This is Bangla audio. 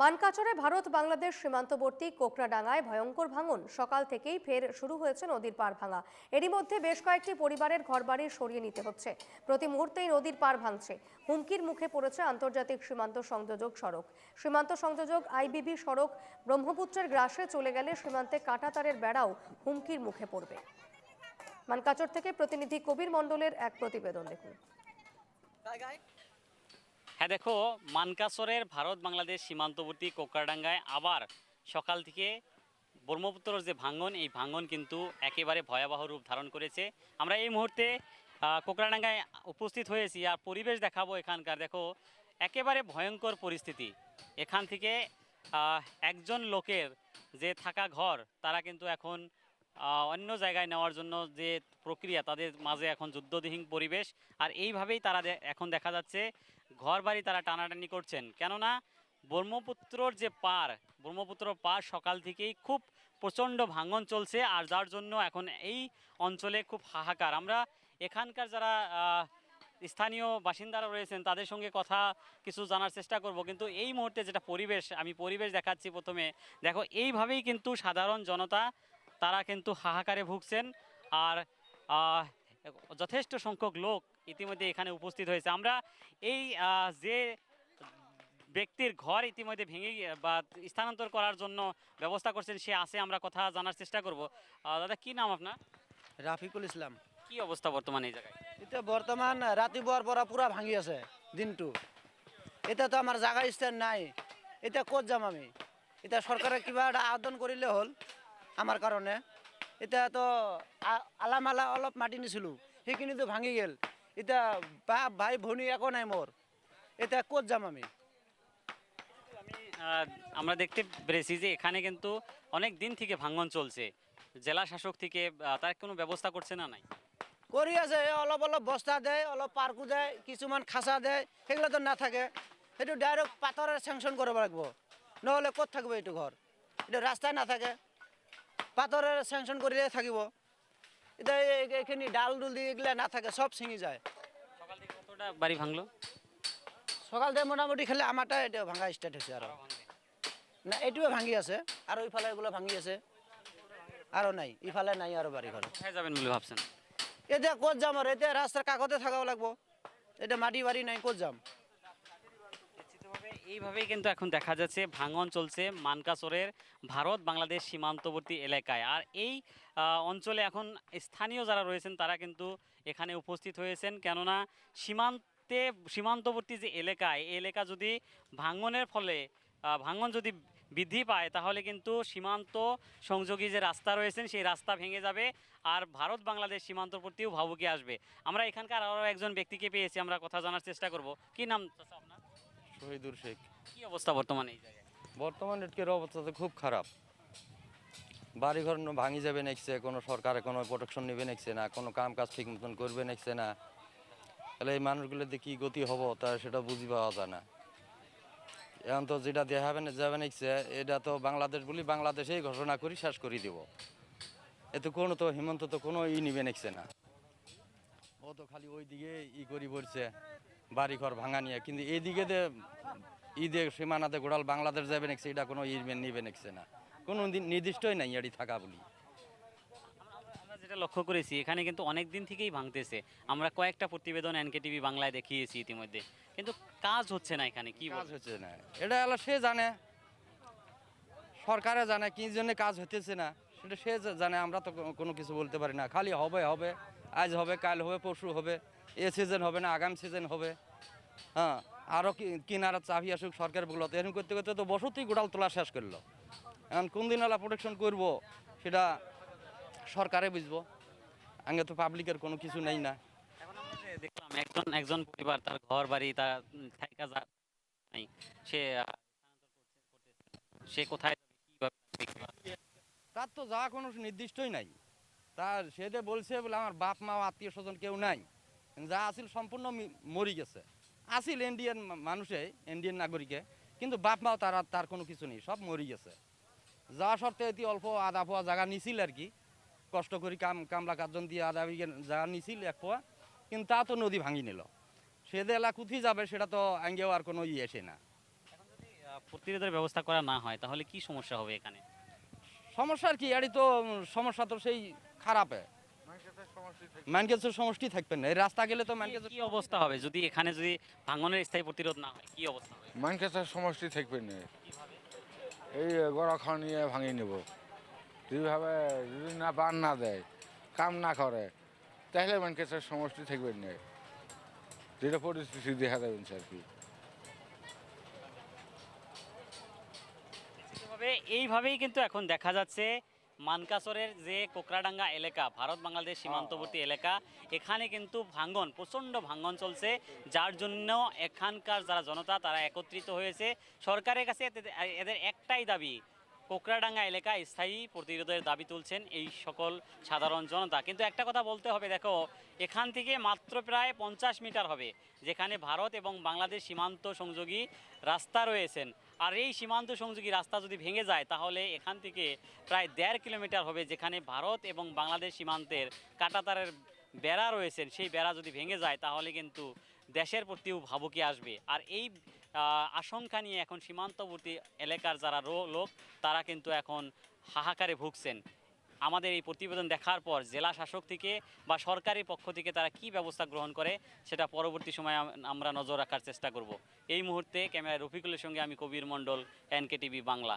মানকাচরে ভারত বাংলাদেশ সীমান্তবর্তী কোকরাডাঙ্গায় ভয়ঙ্কর ভাঙন। সকাল থেকেই ফের শুরু হয়েছে নদীর পার ভাঙা। এরই মধ্যে বেশ কয়েকটি পরিবারের ঘরবাড়ি সরিয়ে নিতে হচ্ছে। প্রতি মুহূর্তেই নদীর পার ভাঙছে। হুমকির মুখে পড়েছে আন্তর্জাতিক সীমান্ত সংযোজক সড়ক। সীমান্ত সংযোজক আইবিবি সড়ক ব্রহ্মপুত্রের গ্রাসে চলে গেলে সীমান্তে কাঁটাতারের বেড়াও হুমকির মুখে পড়বে। মানকাচর থেকে প্রতিনিধি কবির মণ্ডলের এক প্রতিবেদন দেখুন। হ্যাঁ দেখো মানকাসরের ভারত বাংলাদেশ সীমান্তবর্তী কোকরাডাঙ্গায় আবার সকাল থেকে ব্রহ্মপুত্রর যে ভাঙ্গন এই ভাঙ্গন কিন্তু একেবারে ভয়াবহ রূপ ধারণ করেছে। আমরা এই মুহূর্তে আহ, কোকরাডাঙ্গায় উপস্থিত হয়েছি আর পরিবেশ দেখাবো এখানকার। দেখো একেবারে ভয়ঙ্কর পরিস্থিতি। এখান থেকে একজন লোকের যে থাকা ঘর তারা কিন্তু এখন অন্য জায়গায় নেওয়ার জন্য যে প্রক্রিয়া, তাদের মাঝে এখন যুদ্ধবিহীন পরিবেশ। আর এইভাবেই তারা এখন দেখা যাচ্ছে ঘর বাড়ি তারা টানাটানি করছেন। কেননা ব্রহ্মপুত্রর যে পার, ব্রহ্মপুত্র পার সকাল থেকেই খুব প্রচণ্ড ভাঙন চলছে আর যার জন্য এখন এই অঞ্চলে খুব হাহাকার। আমরা এখানকার যারা স্থানীয় বাসিন্দারা রয়েছেন, তাদের সঙ্গে কথা কিছু জানার চেষ্টা করব। কিন্তু এই মুহূর্তে যেটা পরিবেশ, আমি পরিবেশ দেখাচ্ছি প্রথমে। দেখো, এইভাবেই কিন্তু সাধারণ জনতা তারা কিন্তু হাহাকারে ভুগছেন আর যথেষ্ট সংখ্যক লোক ইতিমধ্যে এখানে উপস্থিত হয়েছে। আমরা এই যে ব্যক্তির ঘর ইতিমধ্যে ভেঙে বা স্থানান্তর করার জন্য ব্যবস্থা করছেন সে আছে আমরা কথা জানার চেষ্টা করব। দাদা কি নাম আপনার? রাফিকুল ইসলাম। কি অবস্থা বর্তমানে এই জায়গায়? এতিয়া বৰ্তমান ৰাতিপুৱাৰ পৰা পূৰা ভাঙি আছে দিনটো। এতিয়াতো আমাৰ জাগা স্থান নাই। এতিয়া ক'ত যাম আমি? এতিয়া চৰকাৰে কিবা এটা আবেদন কৰিলে হ'ল। আমাৰ কাৰণে। এতিয়াতো আ- আলা মালা অলপ মাটি নিছিলোঁ সেইখিনিতো ভাঙি গ'ল। এতিয়া বাপ ভাই ভনী একো নাই মোৰ। এতিয়া ক'ত যাম আমি? আমি আমরা দেখতে পেরেছি যে এখানে কিন্তু অনেক দিন থেকে ভাঙন চলছে। জেলা শাসক থেকে তার কোনো ব্যবস্থা করছে না নাই? কৰি আছে অলপ অলপ বস্তা দেয় অলপ পাৰ্কো দেয় কিছুমান খাচা দেয় সেইগিলাতো নাথাকে সেইটো ডাইৰেক্ট পাথৰেৰে চেংচন কৰিব লাগিব। নহ'লে ক'ত থাকিব এইটো ঘৰ? এতিয়া ৰাস্তাই নাথাকে। পাথৰেৰে চেংচন কৰিয়ে থাকিব। এই- এইখিনি ডাল ডুলি এইগিলা নাথাকে চব ছিঙি যায়। সকাল থেকে কতটা বাড়ি ভাঙলো? সকাল দিয়ে মোটামুটি খালি আমাৰটাই এতিয়া ভাঙা ষ্টাৰ্ট হৈছে আৰু না এইটোৱে ভাঙি আছে আৰু ইফালে এইগুলো ভাঙি আছে। আৰু নাই ইফালে নাই আৰু বাৰী ঘৰ কোথায় যাবেন বলে ভাবছেন? এতিয়া ক'ত যাম আৰু এতিয়া ৰাস্তাৰ কাষতে থাকাব লাগিব। এতিয়া মাটি বাৰী নাই ক'ত যাম? এইভাবেই কিন্তু এখন দেখা যাচ্ছে, ভাঙন চলছে মানকাচরের ভারত বাংলাদেশ সীমান্তবর্তী এলাকায়। আর এই অঞ্চলে এখন স্থানীয় যারা রয়েছেন তারা কিন্তু এখানে উপস্থিত হয়েছেন। কেননা সীমান্তে, সীমান্তবর্তী যে এলাকায় এই এলাকা যদি ভাঙনের ফলে ভাঙন যদি বৃদ্ধি পায়, তাহলে কিন্তু সীমান্ত সংযোগী যে রাস্তা রয়েছেন, সেই রাস্তা ভেঙে যাবে আর ভারত বাংলাদেশ সীমান্তবর্তীও ভাবুকি আসবে। আমরা এখানকার আরও একজন ব্যক্তিকে পেয়েছি, আমরা কথা জানার চেষ্টা করব। কি নাম শহীদুর শেখ। কি অবস্থা বর্তমানে এই জায়গায়? বর্তমান এটকের অবস্থা তো খুব খারাপ। বাড়িঘর ভাঙি যাবে নেকছে কোনো সরকারে কোনো প্রোটেকশন নেবে নেকছে না কোনো কাম কাজ ঠিক মতন করবে নেকছে না। তাহলে এই মানুষগুলোতে কি গতি হব তা সেটা বুঝি পাওয়া যায় না। এখন তো যেটা দেখাবে যাবে নেকছে এটা তো বাংলাদেশ বলি বাংলাদেশেই ঘোষণা করি শেষ করে দিব। এতে কোনো তো হিমন্ত তো কোনো ই নিবে নেকছে না। ও তো খালি ওই দিকে ই করি পড়ছে বাড়ি ঘর ভাঙা নিয়ে। কিন্তু এইদিকে যে ঈদে সীমানাতে গোড়াল বাংলাদেশ যাবে নেকছে এটা কোনো ই নিবে নেকছে না। কোনো দিন- নির্দিষ্টই নাই এটি থাকা বলি। আমরা যেটা লক্ষ্য করেছি এখানে কিন্তু অনেক দিন থেকেই ভাঙতেছে। আমরা কয়েকটা প্রতিবেদন এনকে টিভি বাংলায় দেখিয়েছি ইতিমধ্যে। কিন্তু কাজ হচ্ছে না এখানে কি কাজ হচ্ছে না। এটা সে জানে। সরকারে জানে কি জন্য কাজ হতেছে না। সেটা সে জানে, আমরা তো কোনো- কিছু বলতে পারি না। খালি হবে হবে, আজ হবে, কাল হবে, পরশু হবে, এ সিজন হবে না, আগামী সিজন হবে। হ্যাঁ আরও কিনারা চাবি আসুক, সরকার বলল, তো এরকম করতে করতে তো বসতেই গোড়াল তোলা শেষ করল। এখন কোন দিন আলা প্রোটেকশন করব, সেটা সরকারে বুঝব। আগে তো পাবলিকের কোনো কিছু নেই না। দেখলাম, একজন একজন পরিবার, তার ঘর বাড়ি তার সে। সে কোথায় যাবে কীভাবে যাবে, কীভাবে তার তো যা কোনো নির্দিষ্টই নাই। তার সেটা বলছে বলে, আমার বাপ, মা আত্মীয় স্বজন কেউ নাই। যা আছিল সম্পূর্ণ মরি গেছে। আছিল ইন্ডিয়ান মানুষে ইন্ডিয়ান নাগরিকে, কিন্তু বাপ মাও তার তার কোনো কিছু নেই, সব মরি গেছে। যাওয়া সত্ত্বে এটি অল্প আধা পোয়া জায়গা নিছিল আর কি। কষ্ট করি কাম, কামলা কার্জন দিয়ে আধা জায়গা নিছিল এক পোয়া, কিন্তু তা তো নদী ভাঙি নিল। সে যে এলা কুথি যাবে সেটা তো আঙ্গেও আর কোনো ইয়ে এসে না। প্রতিরোধের ব্যবস্থা করা না হয়, তাহলে কি সমস্যা হবে এখানে? সমস্যা আর কি এরই তো সমস্যা তো সেই খারাপে। ম্যানকেসের সমষ্টি থাকবে না এই রাস্তা গেলে তো ম্যানকেসের কি অবস্থা হবে? যদি এখানে যদি ভাঙনের স্থায়ী প্রতিরোধ না হয় কি অবস্থা হবে? মানকাছার সমষ্টি থাকবে না। এই গড়াখন নিয়ে ভাঙিয়ে নেব। যেভাবে যদি না বান না দেয় কাম না করে তাহলে মানকাছার সমষ্টি থাকবে না। যেটা পরিস্থিতি দেখা দেবেন আর কি? এইভাবেই কিন্তু এখন দেখা যাচ্ছে মানকাসরের যে কোকরাডাঙ্গা এলাকা ভারত বাংলাদেশ সীমান্তবর্তী এলাকা এখানে কিন্তু ভাঙ্গন প্রচণ্ড ভাঙ্গন চলছে। যার জন্য এখানকার যারা জনতা তারা একত্রিত হয়েছে। সরকারের কাছে এদের একটাই দাবি কোকরাডাঙ্গা এলাকায় স্থায়ী প্রতিরোধের দাবি তুলছেন এই সকল সাধারণ জনতা। কিন্তু একটা কথা বলতে হবে, দেখো, এখান থেকে মাত্র প্রায় পঞ্চাশ মিটার হবে, যেখানে ভারত এবং বাংলাদেশ সীমান্ত সংযোগী রাস্তা রয়েছেন। আর এই সীমান্ত সংযোগী রাস্তা যদি ভেঙে যায়, তাহলে এখান থেকে প্রায় দেড় কিলোমিটার হবে, যেখানে ভারত এবং বাংলাদেশ সীমান্তের কাটাতারের বেড়া রয়েছেন। সেই বেড়া যদি ভেঙে যায়, তাহলে কিন্তু দেশের প্রতিও ভাবুকি আসবে। আর এই আশঙ্কা নিয়ে এখন সীমান্তবর্তী এলাকার যারা লোক, তারা কিন্তু এখন হাহাকারে ভুগছেন। আমাদের এই প্রতিবেদন দেখার পর জেলা শাসক থেকে বা সরকারি পক্ষ থেকে তারা কি ব্যবস্থা গ্রহণ করে, সেটা পরবর্তী সময়ে আমরা নজর রাখার চেষ্টা করব। এই মুহূর্তে ক্যামেরায় রফিকুলের সঙ্গে আমি কবির মণ্ডল এনকে টিভি বাংলা।